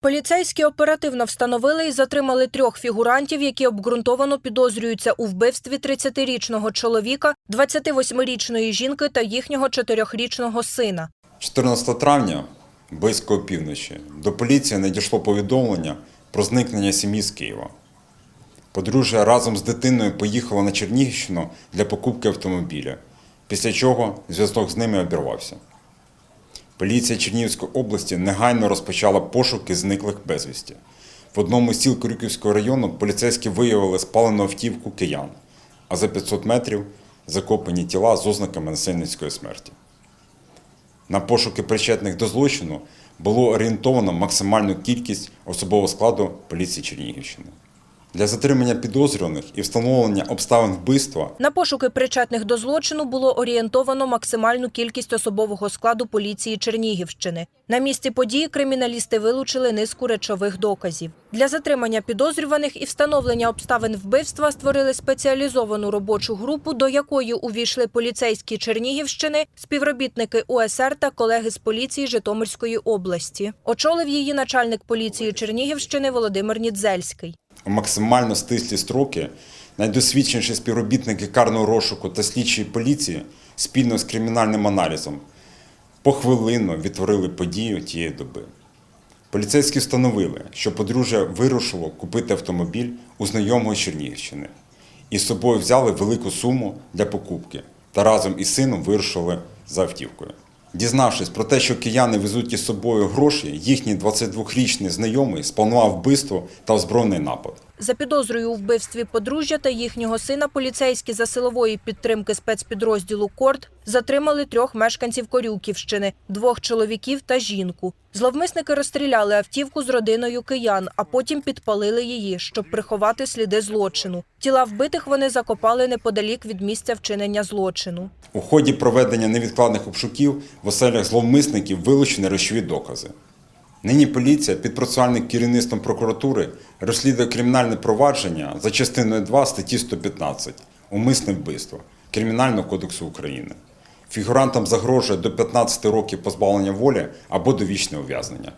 Поліцейські оперативно встановили і затримали трьох фігурантів, які обґрунтовано підозрюються у вбивстві 30-річного чоловіка, 28-річної жінки та їхнього 4-річного сина. 14 травня, близько опівночі, до поліції надійшло повідомлення про зникнення сім'ї з Києва. Подружжя разом з дитиною поїхало на Чернігівщину для покупки автомобіля, після чого зв'язок з ними обірвався. Поліція Чернігівської області негайно розпочала пошуки зниклих безвісті. В одному з сіл Крюківського району поліцейські виявили спалену автівку киян, а за 500 метрів закопані тіла з ознаками насильницької смерті. На пошуки причетних до злочину було орієнтовано максимальну кількість особового складу поліції Чернігівщини. Для затримання підозрюваних і встановлення обставин вбивства На пошуки причетних до злочину було орієнтовано максимальну кількість особового складу поліції Чернігівщини. На місці події криміналісти вилучили низку речових доказів. Для затримання підозрюваних і встановлення обставин вбивства створили спеціалізовану робочу групу, до якої увійшли поліцейські Чернігівщини, співробітники УСР та колеги з поліції Житомирської області. Очолив її начальник поліції Чернігівщини Володимир Нідзельський. Максимально стислі строки найдосвідченіші співробітники карного розшуку та слідчої поліції спільно з кримінальним аналізом похвилинно відтворили подію тієї доби. Поліцейські встановили, що подружжя вирушило купити автомобіль у знайомого з Чернігівщини і з собою взяли велику суму для покупки та разом із сином вирушили за автівкою. Дізнавшись про те, що кияни везуть із собою гроші, їхній 22-річний знайомий спланував вбивство та озброєний напад. За підозрою у вбивстві подружжя та їхнього сина поліцейські за силової підтримки спецпідрозділу «Корд» затримали трьох мешканців Корюківщини – двох чоловіків та жінку. Зловмисники розстріляли автівку з родиною киян, а потім підпалили її, щоб приховати сліди злочину. Тіла вбитих вони закопали неподалік від місця вчинення злочину. У ході проведення невідкладних обшуків в оселях зловмисників вилучені речові докази. Нині поліція під процесуальним керівництвом прокуратури розслідує кримінальне провадження за частиною 2 статті 115 умисне вбивство Кримінального кодексу України. Фігурантам загрожує до 15 років позбавлення волі або довічне ув'язнення.